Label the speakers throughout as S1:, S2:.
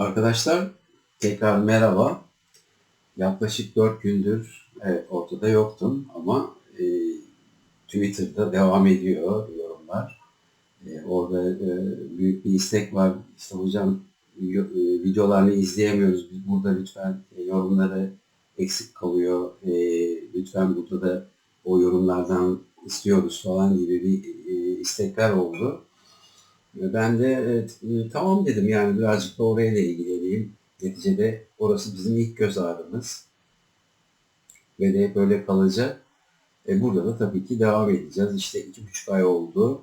S1: Arkadaşlar tekrar merhaba. Yaklaşık 4 gündür evet ortada yoktum ama e, Twitter'da devam ediyor yorumlar. E, orada e, büyük bir istek var. İşte hocam e, videolarını izleyemiyoruz. Biz burada lütfen e, yorumları eksik kalıyor. E, lütfen burada da o yorumlardan istiyoruz falan gibi bir e, istekler oldu. Ben de e, tamam dedim yani birazcık da orayla ilgileneyim. Neticede orası bizim ilk göz ağrımız. Ve de böyle kalacak. E, burada da tabii ki devam edeceğiz. İşte iki buçuk ay oldu.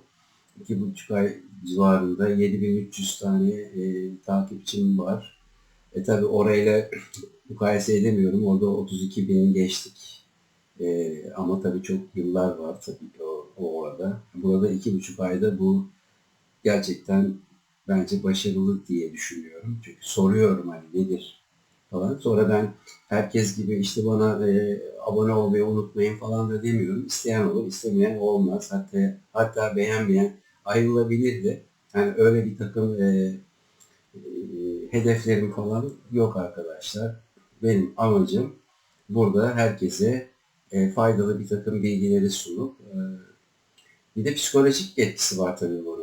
S1: İki buçuk ay civarında 7300 tane e, takipçim var. E tabi orayla mukayese edemiyorum. Orada 32 bin geçtik. E, ama tabii çok yıllar var tabii o, o orada. Burada iki buçuk ayda bu gerçekten bence başarılı diye düşünüyorum. Çünkü soruyorum hani nedir falan. Sonra ben herkes gibi işte bana e, abone olmayı unutmayın falan da demiyorum. İsteyen olur, istemeyen olmaz. Hatta hatta beğenmeyen ayrılabilir de. Yani öyle bir takım e, e, hedeflerim falan yok arkadaşlar. Benim amacım burada herkese e, faydalı bir takım bilgileri sunup e, bir de psikolojik etkisi var tabii bunun.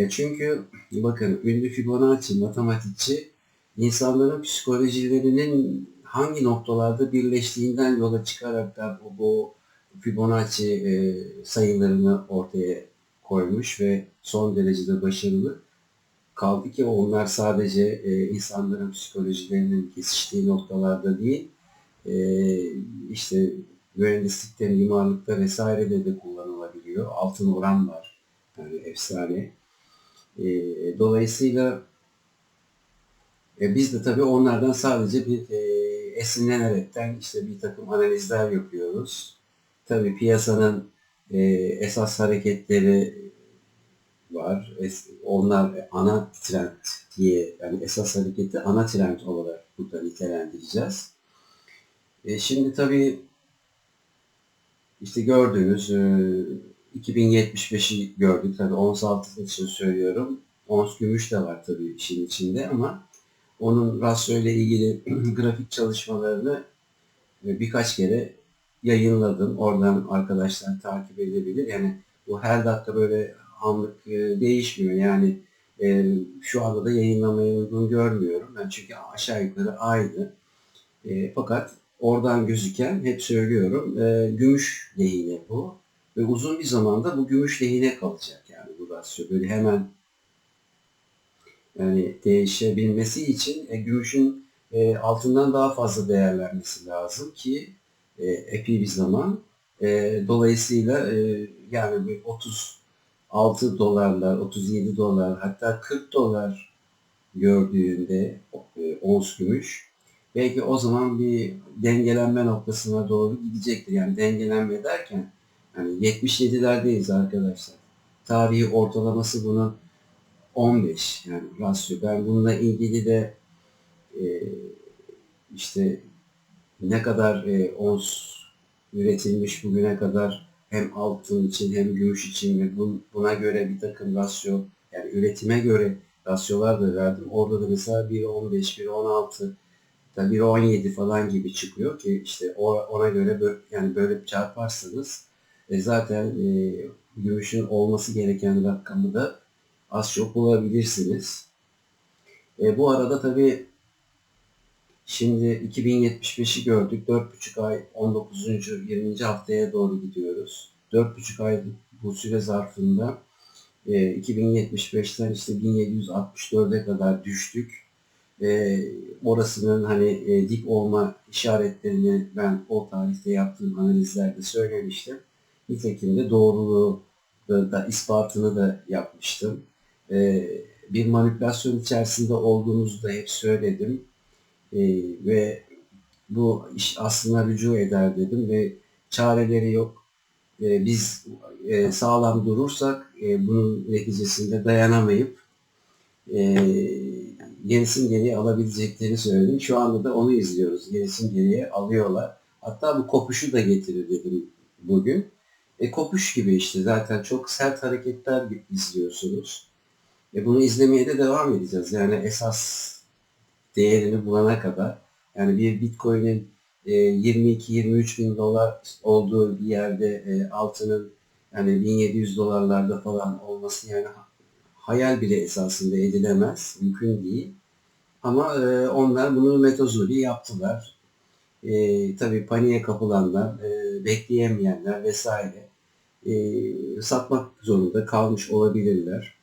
S1: E çünkü bakın ünlü Fibonacci matematikçi insanların psikolojilerinin hangi noktalarda birleştiğinden yola çıkarak da bu, bu Fibonacci e, sayılarını ortaya koymuş ve son derecede başarılı. Kaldı ki onlar sadece e, insanların psikolojilerinin kesiştiği noktalarda değil, e, işte mühendislikte, mimarlıkta vesairede de kullanılabiliyor. Altın oran var. Yani efsane. E, dolayısıyla e, biz de tabii onlardan sadece bir e, esinlenerekten işte bir takım analizler yapıyoruz. Tabii piyasanın e, esas hareketleri var. Es, onlar ana trend diye yani esas hareketi ana trend olarak burada nitelendireceğiz. E, şimdi tabii işte gördüğünüz e, 2075'i gördük tabi ons altın için söylüyorum. Ons gümüş de var tabi işin içinde ama onun rasyo ile ilgili grafik çalışmalarını e, birkaç kere yayınladım. Oradan arkadaşlar takip edebilir. Yani bu her dakika böyle anlık e, değişmiyor. Yani e, şu anda da yayınlamaya uygun görmüyorum. Ben çünkü aşağı yukarı aynı. fakat oradan gözüken hep söylüyorum gümüş lehine bu. Ve uzun bir zamanda bu gümüş lehine kalacak yani bu rasyo. Böyle hemen yani değişebilmesi için e, gümüşün e, altından daha fazla değerlenmesi lazım ki e, epey bir zaman. E, dolayısıyla e, yani 36 dolarlar, 37 dolar hatta 40 dolar gördüğünde e, ons gümüş belki o zaman bir dengelenme noktasına doğru gidecektir. Yani dengelenme derken yani 77'lerdeyiz arkadaşlar. Tarihi ortalaması bunun 15 yani rasyo. Ben bununla ilgili de e, işte ne kadar e, ons üretilmiş bugüne kadar hem altın için hem gümüş için ve bun, buna göre bir takım rasyo yani üretime göre rasyolar da verdim. Orada da mesela 1.15, 1.16 da 1.17 falan gibi çıkıyor ki işte ona göre böyle, yani böyle çarparsanız e, zaten e, gümüşün olması gereken rakamı da az çok bulabilirsiniz. E, bu arada tabi şimdi 2075'i gördük. 4,5 ay 19. 20. haftaya doğru gidiyoruz. 4,5 ay bu süre zarfında e, 2075'ten işte 1764'e kadar düştük. E, orasının hani e, dip olma işaretlerini ben o tarihte yaptığım analizlerde söylemiştim. Nitekim de doğruluğu da ispatını da yapmıştım. Ee, bir manipülasyon içerisinde olduğumuzu da hep söyledim. Ee, ve bu iş aslında rücu eder dedim ve çareleri yok. Ee, biz e, sağlam durursak e, bunun neticesinde dayanamayıp e, gerisin geriye alabileceklerini söyledim. Şu anda da onu izliyoruz. Gerisin geriye alıyorlar. Hatta bu kopuşu da getirir dedim bugün. E, kopuş gibi işte zaten çok sert hareketler izliyorsunuz. E, bunu izlemeye de devam edeceğiz. Yani esas değerini bulana kadar yani bir Bitcoin'in e, 22-23 bin dolar olduğu bir yerde e, altının yani 1700 dolarlarda falan olması yani hayal bile esasında edilemez. Mümkün değil. Ama e, onlar bunu metozuri yaptılar. E, tabii paniğe kapılanlar, e, bekleyemeyenler vesaire e, satmak zorunda kalmış olabilirler.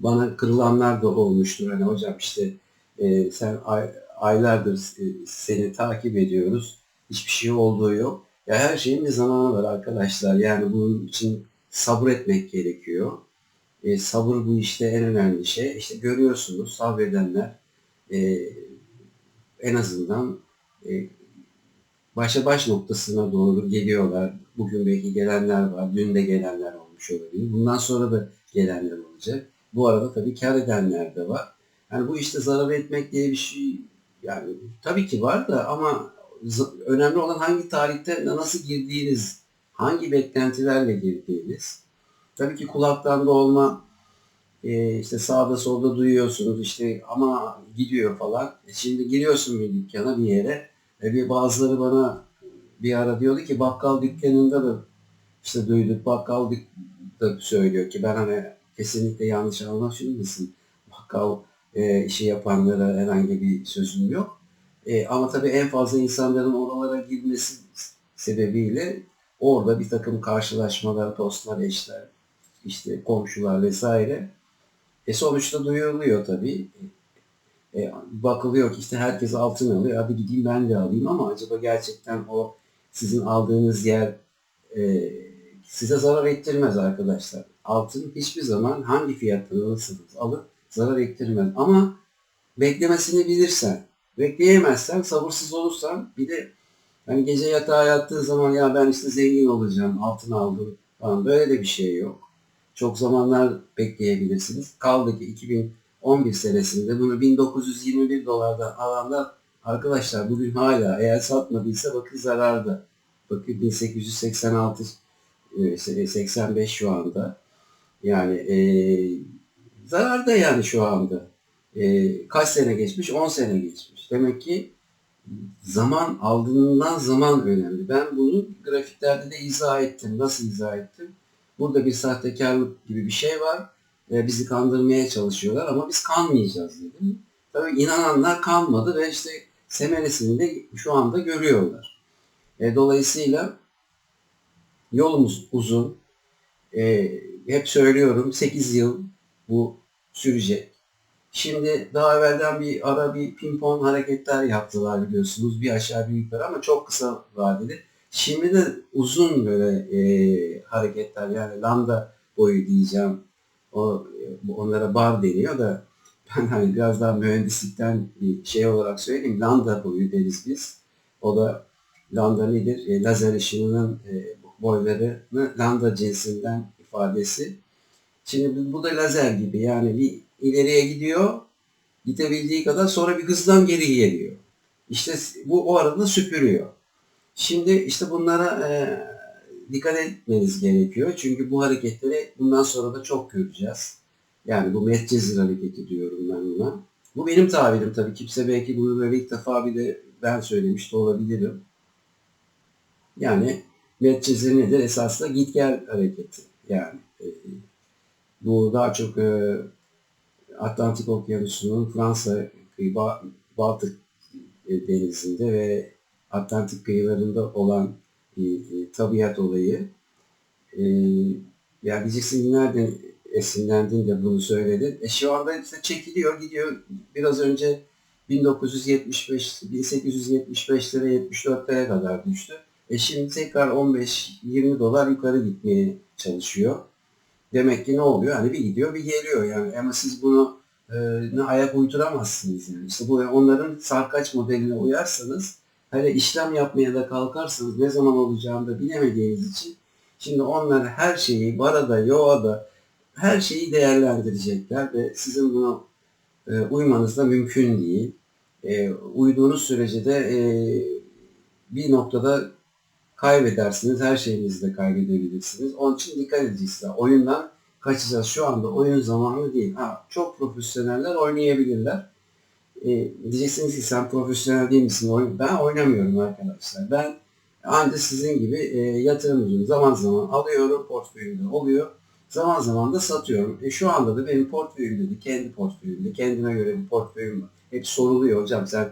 S1: Bana kırılanlar da olmuştur. Hani hocam işte e, sen ay, aylardır e, seni takip ediyoruz. Hiçbir şey olduğu yok. Ya her şeyin bir zamanı var arkadaşlar. Yani bunun için sabretmek gerekiyor. E, sabır bu işte en önemli şey. İşte görüyorsunuz sabredenler e, en azından e, başa baş noktasına doğru geliyorlar. Bugün belki gelenler var, dün de gelenler olmuş olabilir. Bundan sonra da gelenler olacak. Bu arada tabii kar edenler de var. Yani bu işte zarar etmek diye bir şey yani tabii ki var da ama önemli olan hangi tarihte nasıl girdiğiniz, hangi beklentilerle girdiğiniz. Tabii ki kulaktan dolma e, işte sağda solda duyuyorsunuz işte ama gidiyor falan. E şimdi giriyorsun bir dükkana bir yere ve bir bazıları bana bir ara diyordu ki bakkal dükkanında da işte duyduk bakkal da söylüyor ki ben hani kesinlikle yanlış anlaşılmasın. Bakkal e, işi yapanlara herhangi bir sözüm yok. E, ama tabii en fazla insanların oralara girmesi sebebiyle orada bir takım karşılaşmalar, dostlar, eşler, işte komşular vesaire. E sonuçta duyuluyor tabii. E, bakılıyor ki işte herkes altın alıyor. Hadi gideyim ben de alayım ama acaba gerçekten o sizin aldığınız yer e, size zarar ettirmez arkadaşlar. Altın hiçbir zaman hangi fiyattan alırsanız alın zarar ettirmez. Ama beklemesini bilirsen, bekleyemezsen, sabırsız olursan bir de hani gece yatağa yattığı zaman ya ben işte zengin olacağım, altın aldım falan böyle de bir şey yok. Çok zamanlar bekleyebilirsiniz. Kaldı ki 2011 senesinde bunu 1921 dolardan alanlar arkadaşlar bugün hala eğer satmadıysa bakın zararda. Bakın 1886 85 şu anda. Yani e, zararda yani şu anda. E, kaç sene geçmiş? 10 sene geçmiş. Demek ki zaman aldığından zaman önemli. Ben bunu grafiklerde de izah ettim. Nasıl izah ettim? Burada bir sahtekarlık gibi bir şey var. E, bizi kandırmaya çalışıyorlar ama biz kanmayacağız dedim. Tabii inananlar kanmadı ve işte semeresini de şu anda görüyorlar. E, dolayısıyla yolumuz uzun. E, hep söylüyorum 8 yıl bu sürecek. Şimdi daha evvelden bir ara bir pimpon hareketler yaptılar biliyorsunuz. Bir aşağı bir yukarı ama çok kısa vadeli. Şimdi de uzun böyle e, hareketler yani lambda boyu diyeceğim. O, onlara bar deniyor da ben hani biraz daha mühendislikten şey olarak söyleyeyim. Lambda boyu deriz biz. O da lambda nedir? E, lazer ışınının e, boylarını lambda cinsinden ifadesi. Şimdi bu da lazer gibi yani bir ileriye gidiyor, gidebildiği kadar sonra bir hızdan geri geliyor. İşte bu o arada süpürüyor. Şimdi işte bunlara e, dikkat etmeniz gerekiyor. Çünkü bu hareketleri bundan sonra da çok göreceğiz. Yani bu Medcezir hareketi diyorum ben buna. Bu benim tabirim tabii. Kimse belki bunu böyle ilk defa bir de ben söylemiş de olabilirim. Yani Medcezir nedir? Esasında git gel hareketi. Yani e, bu daha çok e, Atlantik Okyanusu'nun Fransa kıyı Baltık e, denizinde ve Atlantik kıyılarında olan bir e, tabiat olayı. E, yani diyeceksin nereden esinlendin de bunu söyledin. E şu anda işte çekiliyor gidiyor. Biraz önce 1975 1875'lere 74'lere kadar düştü. E şimdi tekrar 15-20 dolar yukarı gitmeye çalışıyor. Demek ki ne oluyor? Hani bir gidiyor bir geliyor yani ama siz bunu e, ne ayak uyduramazsınız yani. İşte bu onların sarkaç modeline uyarsanız hele işlem yapmaya da kalkarsanız ne zaman olacağını da bilemediğiniz için şimdi onlar her şeyi barada, yoğada her şeyi değerlendirecekler ve sizin bunu e, uymanız da mümkün değil. E, uyduğunuz sürece de e, bir noktada kaybedersiniz. Her şeyinizi de kaybedebilirsiniz. Onun için dikkat edeceksiniz. Oyundan kaçacağız. Şu anda oyun zamanı değil. Ha, çok profesyoneller oynayabilirler. e, diyeceksiniz ki sen profesyonel değil misin? Ben oynamıyorum arkadaşlar. Ben ancak sizin gibi e, yatırımcıyım. Zaman zaman alıyorum, portföyümde oluyor. Zaman zaman da satıyorum. E, şu anda da benim portföyümde de kendi portföyümde, kendime göre bir portföyüm var. Hep soruluyor hocam sen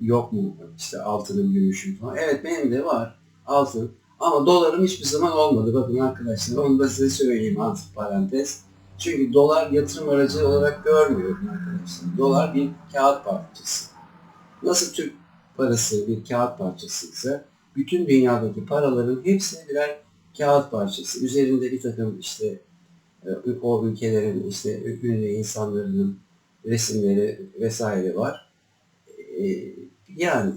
S1: yok mu işte altının, gümüşün falan. Evet benim de var altın. Ama dolarım hiçbir zaman olmadı. Bakın arkadaşlar onu da size söyleyeyim antik parantez. Çünkü dolar yatırım aracı olarak görmüyorum arkadaşlar. Dolar bir kağıt parçası. Nasıl Türk parası bir kağıt parçasıysa bütün dünyadaki paraların hepsi birer kağıt parçası. Üzerinde bir takım işte o ülkelerin işte ünlü insanların resimleri vesaire var. E, Yani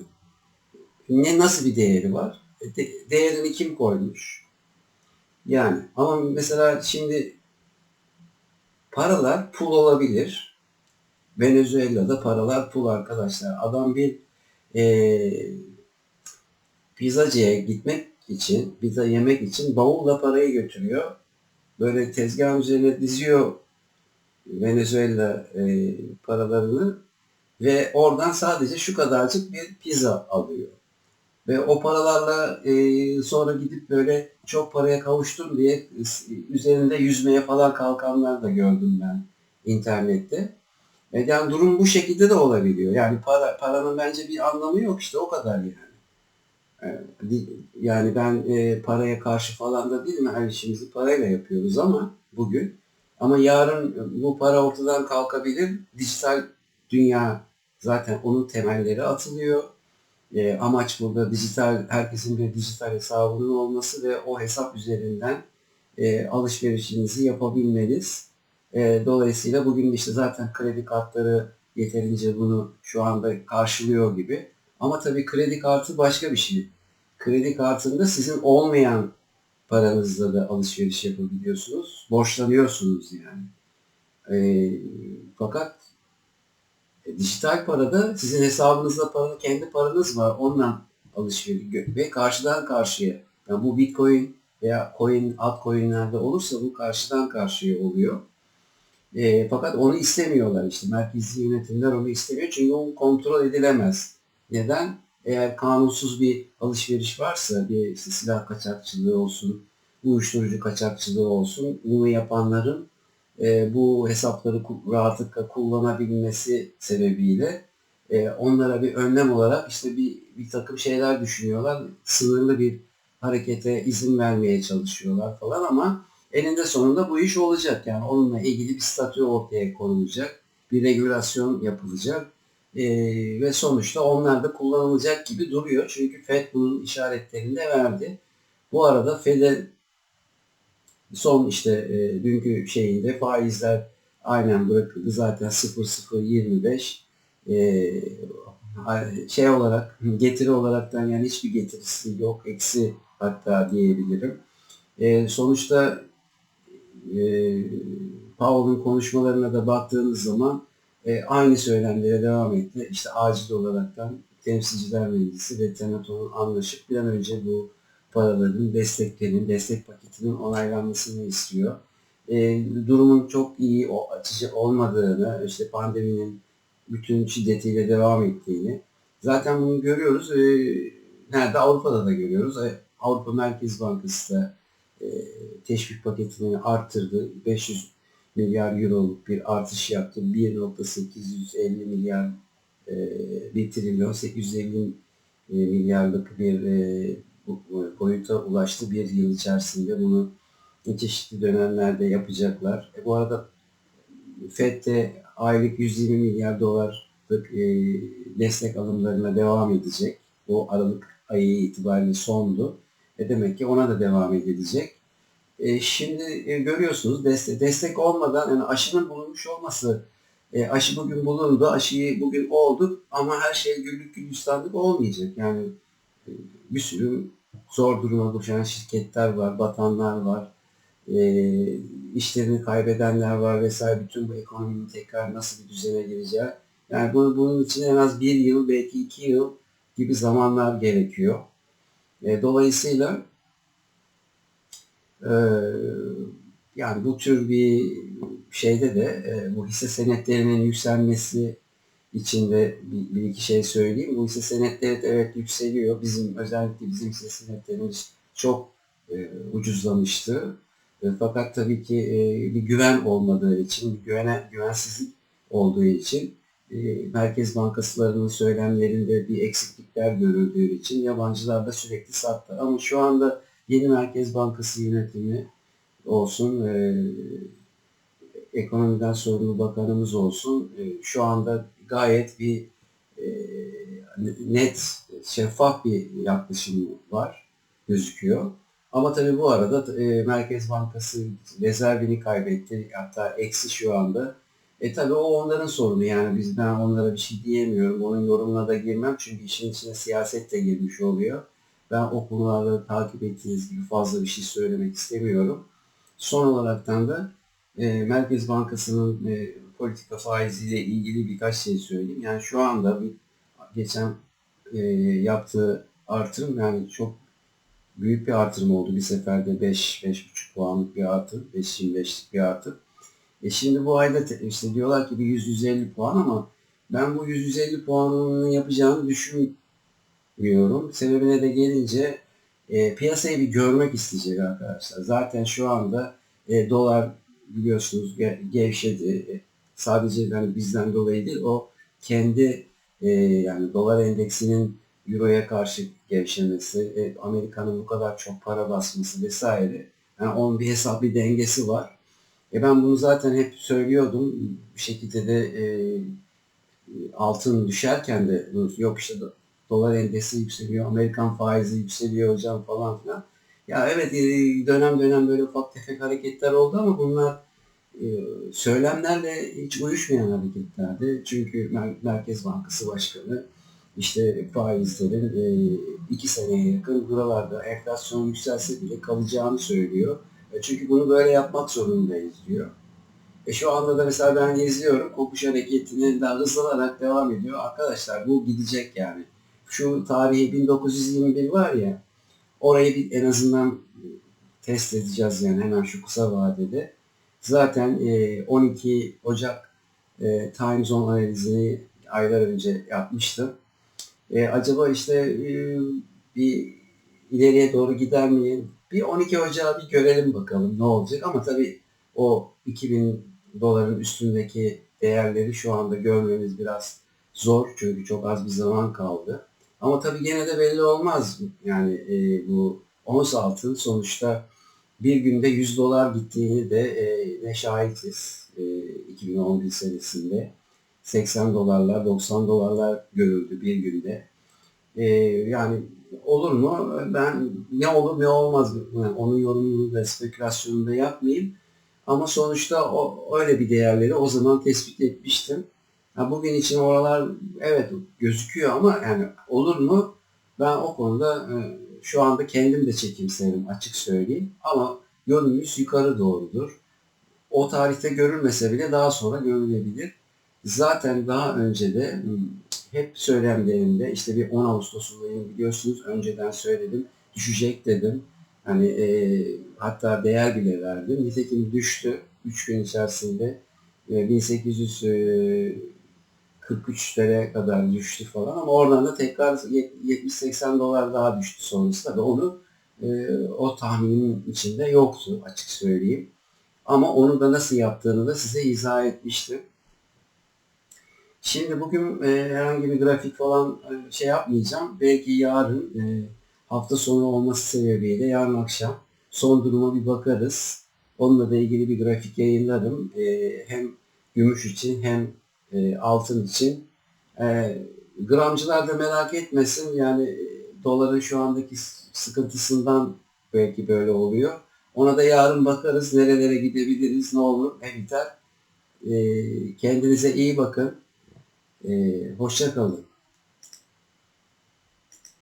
S1: ne nasıl bir değeri var? E, de- Değerini kim koymuş? Yani ama mesela şimdi paralar pul olabilir. Venezuela'da paralar pul arkadaşlar. Adam bir eee pizzacıya gitmek için, pizza yemek için bavulla parayı götürüyor. Böyle tezgahın üzerine diziyor Venezuela eee, paralarını ve oradan sadece şu kadarcık bir pizza alıyor. Ve o paralarla eee, sonra gidip böyle çok paraya kavuştum diye e, üzerinde yüzmeye falan kalkanlar da gördüm ben internette. E, Yani durum bu şekilde de olabiliyor. Yani para paranın bence bir anlamı yok işte o kadar yani. E, Yani ben e, paraya karşı falan da değilim. Her işimizi parayla yapıyoruz ama bugün. Ama yarın bu para ortadan kalkabilir. Dijital dünya zaten onun temelleri atılıyor. E, amaç burada dijital, herkesin bir dijital hesabının olması ve o hesap üzerinden e, alışverişinizi yapabilmeniz. E, dolayısıyla bugün işte zaten kredi kartları yeterince bunu şu anda karşılıyor gibi. Ama tabii kredi kartı başka bir şey. Kredi kartında sizin olmayan paranızla da alışveriş yapabiliyorsunuz. Borçlanıyorsunuz yani. E, fakat e, dijital parada sizin hesabınızda para, kendi paranız var. Ondan alışveriş ve karşıdan karşıya. Yani bu Bitcoin veya coin, altcoin'lerde olursa bu karşıdan karşıya oluyor. E, fakat onu istemiyorlar işte. Merkezi yönetimler onu istemiyor çünkü o kontrol edilemez. Neden? Eğer kanunsuz bir alışveriş varsa, bir silah kaçakçılığı olsun, uyuşturucu kaçakçılığı olsun, bunu yapanların e, bu hesapları rahatlıkla kullanabilmesi sebebiyle e, onlara bir önlem olarak işte bir, bir takım şeyler düşünüyorlar. Sınırlı bir harekete izin vermeye çalışıyorlar falan ama eninde sonunda bu iş olacak. Yani onunla ilgili bir statü ortaya konulacak, bir regülasyon yapılacak E, ve sonuçta onlar da kullanılacak gibi duruyor. Çünkü FED bunun işaretlerini de verdi. Bu arada FED'e son işte e, dünkü şeyinde faizler aynen bırakıldı. Zaten 0.025 e, şey olarak getiri olaraktan yani hiçbir getirisi yok. Eksi hatta diyebilirim. E, sonuçta e, Powell'ın konuşmalarına da baktığınız zaman e, aynı söylemlere devam etti. İşte acil olaraktan temsilciler meclisi ve senatonun anlaşıp bir an önce bu paraların desteklerinin, destek paketinin onaylanmasını istiyor. E, durumun çok iyi, o açıcı olmadığını, işte pandeminin bütün şiddetiyle devam ettiğini zaten bunu görüyoruz. E, nerede? Avrupa'da da görüyoruz. E, Avrupa Merkez Bankası da e, teşvik paketini arttırdı. 500 milyar euroluk bir artış yaptı. 1.850 milyar e, 1 trilyon 850 e, milyarlık bir e, boyuta ulaştı bir yıl içerisinde. Bunu çeşitli dönemlerde yapacaklar. E, bu arada FED de aylık 120 milyar dolarlık e, destek alımlarına devam edecek. Bu Aralık ayı itibariyle sondu. E demek ki ona da devam edilecek. E, şimdi e, görüyorsunuz destek, destek olmadan yani aşının bulunmuş olması e, aşı bugün bulundu, aşıyı bugün olduk ama her şey güllük gülistanlık olmayacak. Yani e, bir sürü zor duruma düşen şirketler var, batanlar var, e, işlerini kaybedenler var vesaire. Bütün bu ekonominin tekrar nasıl bir düzene gireceği. Yani bunu, bunun için en az bir yıl, belki iki yıl gibi zamanlar gerekiyor. E, dolayısıyla e, yani bu tür bir şeyde de e, bu hisse senetlerinin yükselmesi içinde bir, bir iki şey söyleyeyim. Bu hisse senetleri evet yükseliyor. Bizim özellikle bizim hisse senetlerimiz çok e, ucuzlamıştı. E, fakat tabii ki bir güven olmadığı için, bir güvene, güvensizlik olduğu için Merkez Bankasılarının söylemlerinde bir eksiklikler görüldüğü için yabancılar da sürekli sattı. Ama şu anda yeni Merkez Bankası yönetimi olsun, e, ekonomiden sorumlu bakanımız olsun, e, şu anda gayet bir e, net, şeffaf bir yaklaşım var, gözüküyor. Ama tabii bu arada e, Merkez Bankası rezervini kaybetti. Hatta eksi şu anda. E tabii o onların sorunu yani biz ben onlara bir şey diyemiyorum. Onun yorumuna da girmem çünkü işin içine siyaset de girmiş oluyor. Ben o konularda takip ettiğiniz gibi fazla bir şey söylemek istemiyorum. Son olaraktan da e, Merkez Bankası'nın e, politika faiziyle ilgili birkaç şey söyleyeyim. Yani şu anda bir, geçen e, yaptığı artırım yani çok büyük bir artırım oldu. Bir seferde 5 5,5 puanlık bir artım, 5.25'lik bir artım. E şimdi bu ayda işte diyorlar ki bir 100-150 puan ama ben bu 100-150 puanını yapacağını düşünmüyorum. Sebebine de gelince e, piyasayı bir görmek isteyecek arkadaşlar. Zaten şu anda e, dolar biliyorsunuz ge, gevşedi. E, sadece yani bizden dolayı değil o kendi e, yani dolar endeksinin Euro'ya karşı gevşemesi, e, Amerika'nın bu kadar çok para basması vesaire. Yani onun bir hesap bir dengesi var. E ben bunu zaten hep söylüyordum. Bir şekilde de e, altın düşerken de yok işte dolar endeksi yükseliyor, Amerikan faizi yükseliyor hocam falan filan. Ya evet e, dönem dönem böyle ufak tefek hareketler oldu ama bunlar e, söylemlerle hiç uyuşmayan hareketlerdi. Çünkü Merkez Bankası Başkanı işte faizlerin e, iki seneye yakın buralarda enflasyon yükselse bile kalacağını söylüyor. Çünkü bunu böyle yapmak zorundayız diyor. E şu anda da mesela ben geziyorum. Kopuş hareketinin daha hızlanarak devam ediyor. Arkadaşlar bu gidecek yani. Şu tarihi 1921 var ya orayı bir en azından test edeceğiz yani hemen şu kısa vadede. Zaten 12 Ocak Time Zone analizini aylar önce yapmıştım. E, acaba işte e, bir ileriye doğru gider mi? Bir 12 Ocağı bir görelim bakalım ne olacak. Ama tabii o 2000 doların üstündeki değerleri şu anda görmemiz biraz zor. Çünkü çok az bir zaman kaldı. Ama tabii gene de belli olmaz. Yani e, bu ons altın sonuçta bir günde 100 dolar gittiğini de e, ne şahitiz e, 2011 senesinde. 80 dolarlar, 90 dolarlar görüldü bir günde. Ee, yani olur mu? Ben ne olur ne olmaz yani onun yorumunu da spekülasyonunu da yapmayayım. Ama sonuçta o öyle bir değerleri o zaman tespit etmiştim. Ha bugün için oralar evet gözüküyor ama yani olur mu? Ben o konuda e, şu anda kendim de çekimserim açık söyleyeyim. Ama yönümüz yukarı doğrudur. O tarihte görülmese bile daha sonra görülebilir. Zaten daha önce de hmm, hep söylemlerimde işte bir 10 Ağustos'undayım biliyorsunuz önceden söyledim. Düşecek dedim. Hani e, hatta değer bile verdim. Nitekim düştü 3 gün içerisinde. E, 1800 43'lere kadar düştü falan ama oradan da tekrar 70-80 dolar daha düştü sonrasında ve onu e, o tahminin içinde yoktu açık söyleyeyim. Ama onu da nasıl yaptığını da size izah etmiştim. Şimdi bugün e, herhangi bir grafik falan e, şey yapmayacağım. Belki yarın e, hafta sonu olması sebebiyle yarın akşam son duruma bir bakarız. Onunla da ilgili bir grafik yayınlarım. E, hem gümüş için hem e, altın için. E, gramcılar da merak etmesin. Yani e, doların şu andaki sıkıntısından belki böyle oluyor. Ona da yarın bakarız. Nerelere gidebiliriz, ne olur, ne biter. E, kendinize iyi bakın. Ee, hoşça kalın.